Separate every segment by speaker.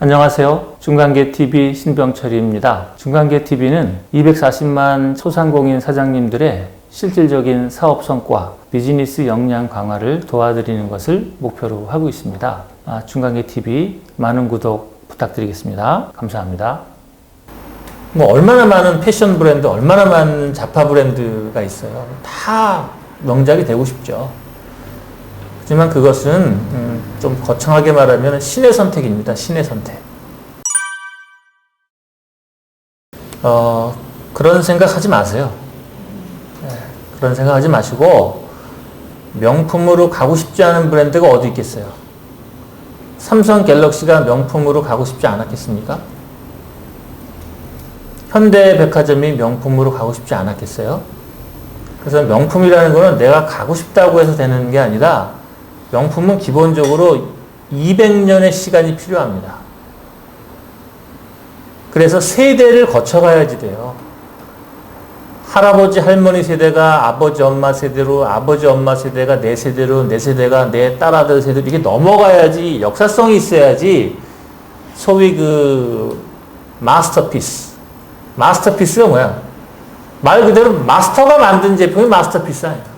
Speaker 1: 안녕하세요. 중간계 TV 신병철입니다. 중간계 TV는 240만 소상공인 사장님들의 실질적인 사업 성과, 비즈니스 역량 강화를 도와드리는 것을 목표로 하고 있습니다. 아, 중간계 TV 많은 구독 부탁드리겠습니다. 감사합니다. 뭐 얼마나 많은 패션 브랜드, 얼마나 많은 자파 브랜드가 있어요. 다 명작이 되고 싶죠. 하지만 그것은 음, 좀 거창하게 말하면 신의 선택입니다. 신의 선택. 어, 그런 생각하지 마세요. 네, 그런 생각하지 마시고 명품으로 가고 싶지 않은 브랜드가 어디 있겠어요? 삼성 갤럭시가 명품으로 가고 싶지 않았겠습니까? 현대백화점이 명품으로 가고 싶지 않았겠어요? 그래서 명품이라는 거는 내가 가고 싶다고 해서 되는 게 아니라 명품은 기본적으로 200년의 시간이 필요합니다. 그래서 세대를 거쳐가야지 돼요. 할아버지 할머니 세대가 아버지 엄마 세대로 아버지 엄마 세대가 내 세대로 내 세대가 내 딸아들 세대로 이게 넘어가야지 역사성이 있어야지 소위 그 마스터피스 마스터피스가 뭐야? 말 그대로 마스터가 만든 제품이 마스터피스 아니야.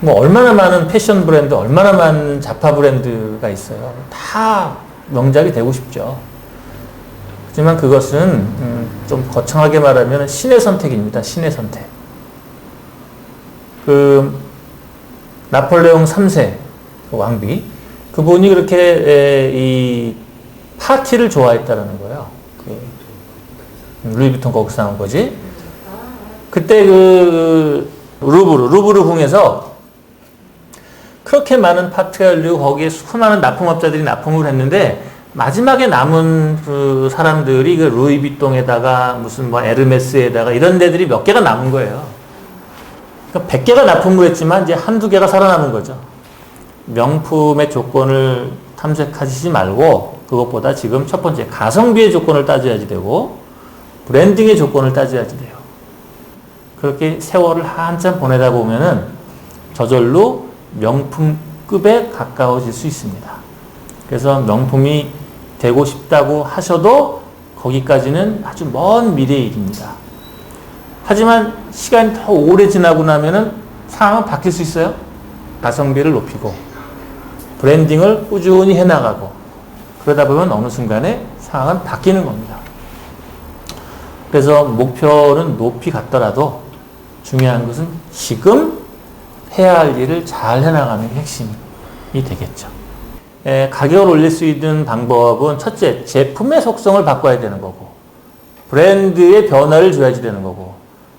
Speaker 1: 뭐 얼마나 많은 패션 브랜드, 얼마나 많은 자파 브랜드가 있어요. 다 명작이 되고 싶죠. 하지만 그것은 음, 좀 거창하게 말하면 신의 선택입니다. 신의 선택. 그 나폴레옹 3세 그 왕비 그분이 그렇게 에, 이 파티를 좋아했다라는 거예요. 그 루이비통 거기서 나온 거지. 그때 그 루브르 루브르 궁에서 그렇게 많은 열리고 거기에 수많은 납품업자들이 납품을 했는데 마지막에 남은 그 사람들이 그 루이비통에다가 무슨 뭐 에르메스에다가 이런 데들이 몇 개가 남은 거예요. 그러니까 100개가 납품을 했지만 이제 한두 개가 살아남은 거죠. 명품의 조건을 탐색하시지 말고 그것보다 지금 첫 번째 가성비의 조건을 따져야지 되고 브랜딩의 조건을 따져야지 돼요. 그렇게 세월을 한참 보내다 보면은 저절로 명품급에 가까워질 수 있습니다. 그래서 명품이 되고 싶다고 하셔도 거기까지는 아주 먼 미래의 일입니다. 하지만 시간이 더 오래 지나고 나면은 상황은 바뀔 수 있어요. 가성비를 높이고 브랜딩을 꾸준히 해나가고 그러다 보면 어느 순간에 상황은 바뀌는 겁니다. 그래서 목표는 높이 갔더라도 중요한 것은 지금 해야 할 일을 잘 해나가는 게 핵심이 되겠죠. 에, 가격을 올릴 수 있는 방법은 첫째, 제품의 속성을 바꿔야 되는 거고, 브랜드의 변화를 줘야지 되는 거고,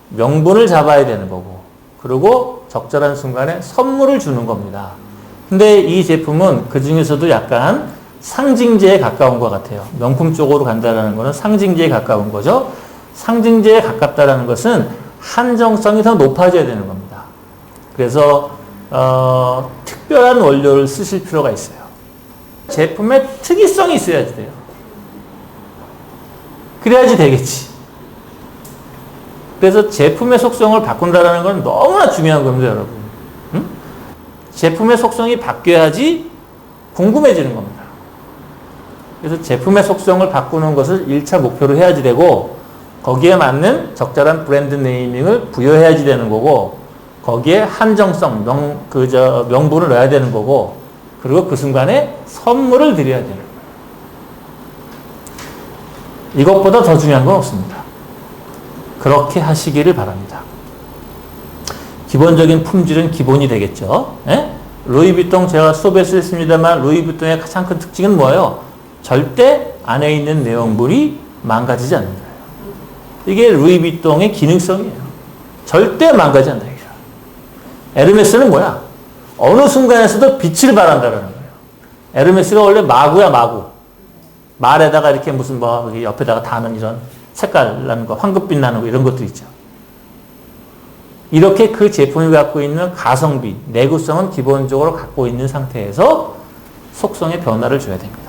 Speaker 1: 명분을 잡아야 되는 거고, 그리고 적절한 순간에 선물을 주는 겁니다. 근데 이 제품은 그 중에서도 약간 상징제에 가까운 것 같아요. 명품 쪽으로 간다는 것은 상징제에 가까운 거죠. 상징제에 가깝다는 것은 한정성이 더 높아져야 되는 겁니다. 그래서 어, 특별한 원료를 쓰실 필요가 있어요. 제품의 특이성이 있어야지 돼요. 그래야지 되겠지. 그래서 제품의 속성을 바꾼다는 건 너무나 중요한 겁니다, 여러분. 응? 제품의 속성이 바뀌어야지 궁금해지는 겁니다. 그래서 제품의 속성을 바꾸는 것을 1차 목표로 해야지 되고, 거기에 맞는 적절한 브랜드 네이밍을 부여해야지 되는 거고, 거기에 한정성, 명, 그, 저, 명분을 넣어야 되는 거고, 그리고 그 순간에 선물을 드려야 되는 거예요. 이것보다 더 중요한 건 없습니다. 그렇게 하시기를 바랍니다. 기본적인 품질은 기본이 되겠죠. 예? 루이비통 제가 수업에서 했습니다만 루이비통의 가장 큰 특징은 뭐예요? 절대 안에 있는 내용물이 망가지지 않는다. 이게 루이비통의 기능성이에요. 절대 망가지지 않는다. 에르메스는 뭐야? 어느 순간에서도 빛을 발한다는 거예요. 에르메스가 원래 마구야, 마구. 말에다가 이렇게 무슨 뭐, 옆에다가 다는 이런 색깔 나는 거, 황급빛 나는 거, 이런 것도 있죠. 이렇게 그 제품이 갖고 있는 가성비, 내구성은 기본적으로 갖고 있는 상태에서 속성의 변화를 줘야 됩니다.